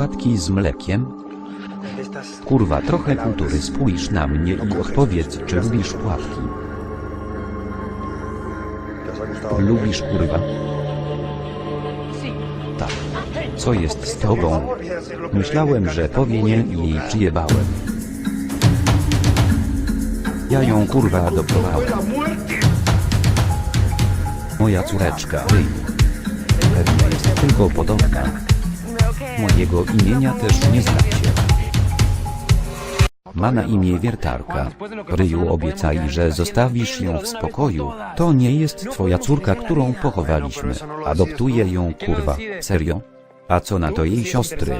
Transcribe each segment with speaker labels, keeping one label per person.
Speaker 1: płatki z mlekiem? Kurwa, trochę kultury, spójrz na mnie i odpowiedz, czy lubisz płatki. Lubisz kurwa? Tak. Co jest z tobą? Myślałem, że powie nie i jej przyjebałem. Ja ją kurwa adoptowałem. Moja córeczka. Pewnie jest tylko podobna. Mojego imienia też nie znacie. Ma na imię wiertarka. Ryju obiecaj, że zostawisz ją w spokoju. To nie jest twoja córka, którą pochowaliśmy. Adoptuję ją kurwa. Serio? A co na to jej siostry?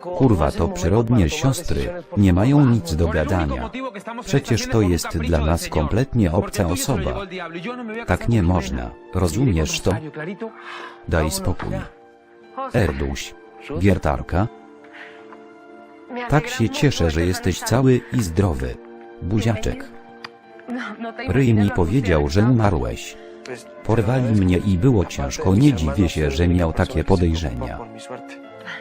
Speaker 1: Kurwa to przyrodnie siostry, nie mają nic do gadania. Przecież to jest dla nas kompletnie obca osoba. Tak nie można, rozumiesz to? Daj spokój. Erduś. Wiertarka? Tak się cieszę, że jesteś cały i zdrowy. Buziaczek. Ryj mi powiedział, że umarłeś. Porwali mnie i było ciężko, nie dziwię się, że miał takie podejrzenia.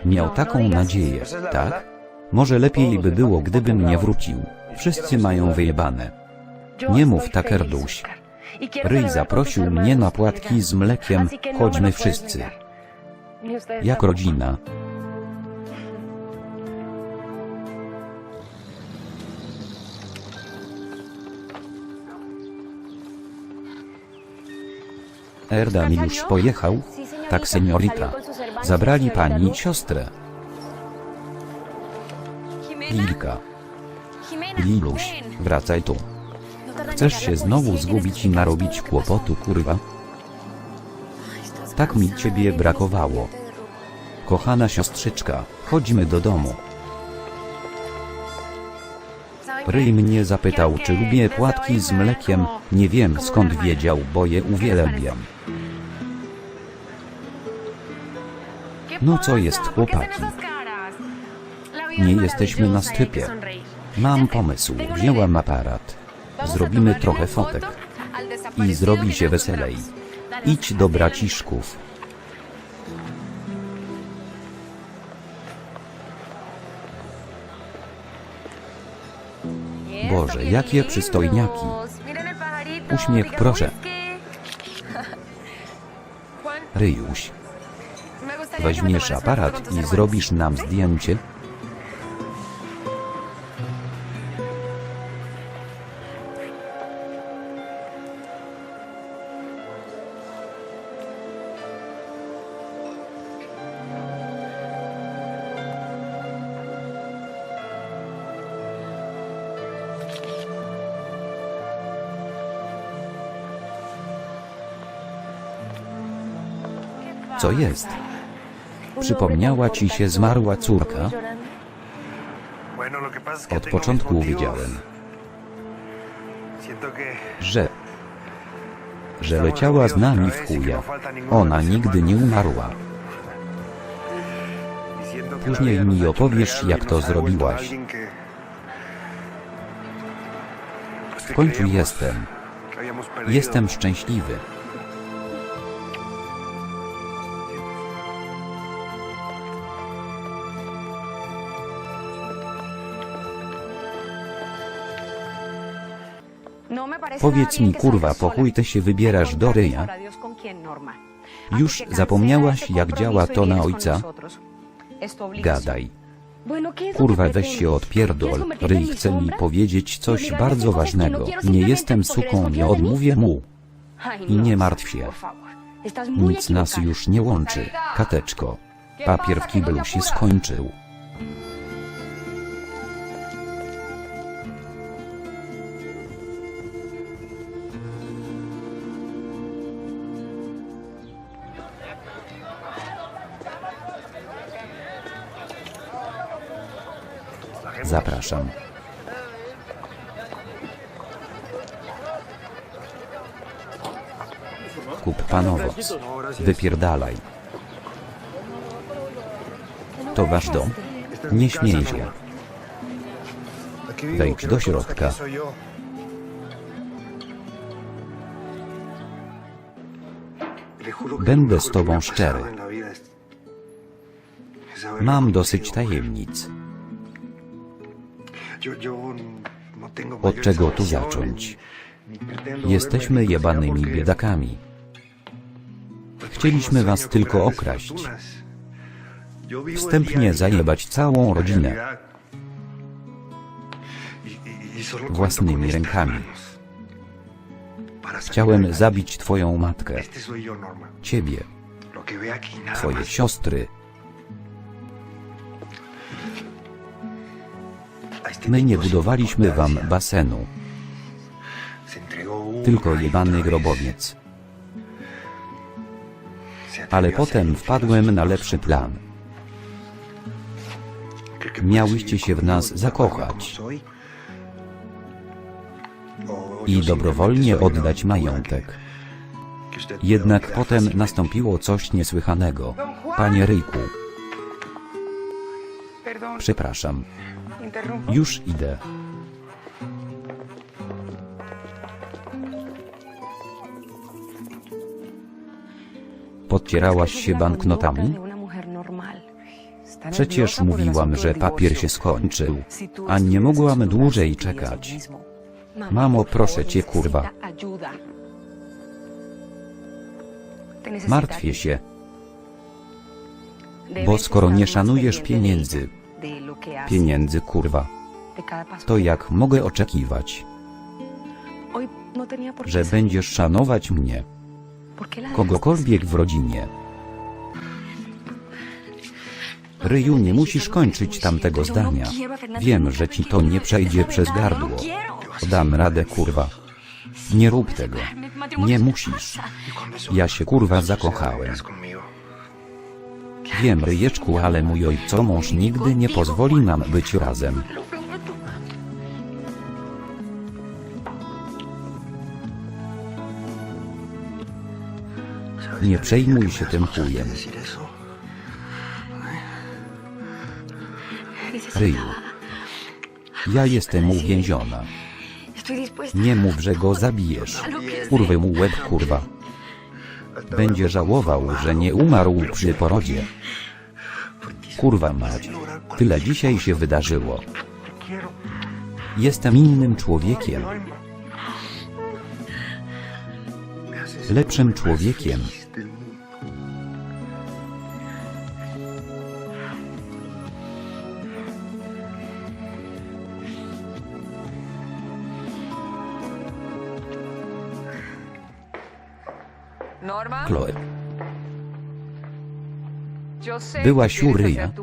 Speaker 1: Miał taką nadzieję, tak? Może lepiej by było, gdybym nie wrócił. Wszyscy mają wyjebane. Nie mów tak, Erduś. Ryj zaprosił mnie na płatki z mlekiem, chodźmy wszyscy. Jak rodzina. Erdan już pojechał? Tak, seniorita. Zabrali pani siostrę. Lilka. Liluś, wracaj tu. Chcesz się znowu zgubić i narobić kłopotu, kurwa? Tak mi ciebie brakowało. Kochana siostrzyczka, chodźmy do domu. Ryj mnie zapytał, czy lubię płatki z mlekiem. Nie wiem skąd wiedział, bo je uwielbiam.
Speaker 2: No co jest, chłopaki?
Speaker 1: Nie jesteśmy na stypie. Mam pomysł, wzięłam aparat. Zrobimy trochę fotek. I zrobi się weselej. Idź do braciszków. Boże, jakie przystojniaki. Uśmiech, proszę. Ryjuś, weźmiesz aparat i zrobisz nam zdjęcie? Co jest? Przypomniała ci się zmarła córka? Od początku wiedziałem, że... że leciała z nami w chuja. Ona nigdy nie umarła. Później mi opowiesz, jak to zrobiłaś. W końcu jestem. Jestem szczęśliwy.
Speaker 2: Powiedz mi kurwa, po chuj ty się wybierasz do ryja?
Speaker 1: Już zapomniałaś, jak działa to na ojca? Gadaj. Kurwa, weź się odpierdol. Ryj chce mi powiedzieć coś bardzo ważnego. Nie jestem suką, nie odmówię mu. I nie martw się. Nic nas już nie łączy. Kateczko. Papier w kiblu się skończył. Zapraszam. Kup pan owoc. Wypierdalaj. To wasz dom? Nie śmiej się. Wejdź do środka. Będę z tobą szczery. Mam dosyć tajemnic.
Speaker 2: Od czego tu zacząć?
Speaker 1: Jesteśmy jebanymi biedakami.
Speaker 2: Chcieliśmy was tylko okraść.
Speaker 1: Wstępnie zajebać całą rodzinę.
Speaker 2: własnymi rękami.
Speaker 1: Chciałem zabić twoją matkę, ciebie,
Speaker 2: Twoje
Speaker 1: twoje siostry. My nie budowaliśmy wam basenu, tylko jebany grobowiec. Ale potem wpadłem na lepszy plan. Miałyście się w nas zakochać i dobrowolnie oddać majątek. Jednak potem nastąpiło coś niesłychanego. Panie Ryjku, przepraszam, już idę. Podcierałaś się banknotami? Przecież mówiłam, że papier się skończył, a nie mogłam dłużej czekać. Mamo, proszę cię, kurwa. Martwię się, bo skoro nie szanujesz pieniędzy, pieniędzy kurwa, to jak mogę oczekiwać, że będziesz szanować mnie, kogokolwiek w rodzinie? Ryju, nie musisz kończyć tamtego zdania. Wiem, że ci to nie przejdzie przez gardło. Dam radę, kurwa. Nie rób tego. Nie musisz. Ja się kurwa zakochałem. Wiem, ryjeczku, ale mój ojcomąż nigdy nie pozwoli nam być razem. Nie przejmuj się tym chujem. Ryju. Ja jestem uwięziona. Nie mów, że go zabijesz. Urwę mu łeb, kurwa. Będzie żałował, że nie umarł przy porodzie. Kurwa mać. Tyle dzisiaj się wydarzyło. Jestem innym człowiekiem. Lepszym człowiekiem.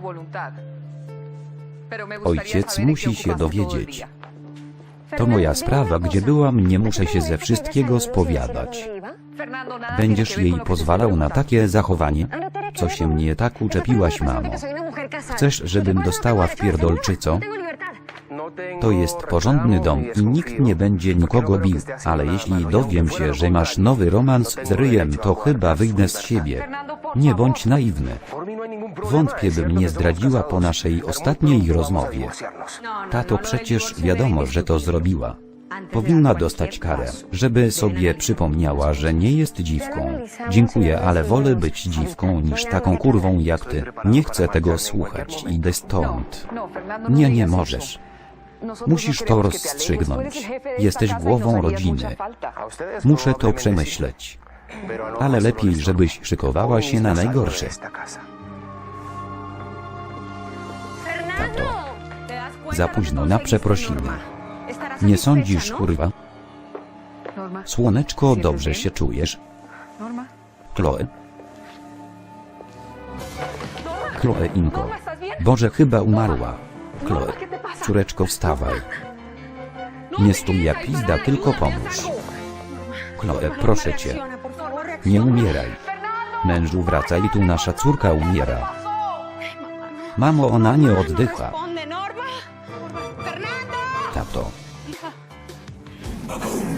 Speaker 3: Voluntad, pero me gustaría
Speaker 1: Ojciec musi się dowiedzieć. To moja sprawa, gdzie byłam, nie muszę się ze wszystkiego spowiadać. Będziesz jej pozwalał na takie zachowanie? Co się mnie tak uczepiłaś, mamo? Chcesz, żebym dostała w pierdol, czy co? To jest porządny dom i nikt nie będzie nikogo bił, ale jeśli dowiem się, że masz nowy romans z ryjem, to chyba wyjdę z siebie. Nie bądź naiwny. Wątpię, by mnie zdradziła po naszej ostatniej rozmowie. Tato przecież wiadomo, że to zrobiła. Powinna dostać karę, żeby sobie przypomniała, że nie jest dziwką. Dziękuję, ale wolę być dziwką niż taką kurwą jak ty. Nie chcę tego słuchać, idę stąd. Nie, nie możesz.
Speaker 3: Nosotros
Speaker 1: Musisz
Speaker 3: no
Speaker 1: to rozstrzygnąć. Jesteś
Speaker 3: y
Speaker 1: głową
Speaker 3: nos harías
Speaker 1: rodziny. Muszę to przemyśleć. Ale lepiej, żebyś szykowała się na najgorsze. Tato, za późno na przeprosiny. Nie sądzisz, kurwa? Słoneczko, dobrze się czujesz? Chloe? Chloe Inko. Boże, chyba umarła. Chloe, córeczko wstawaj. Nie stój jak pizda, tylko pomóż. Chloe, proszę cię. Nie umieraj. Mężu wracaj tu nasza córka umiera. Mamo, ona nie oddycha. Tato. Babum,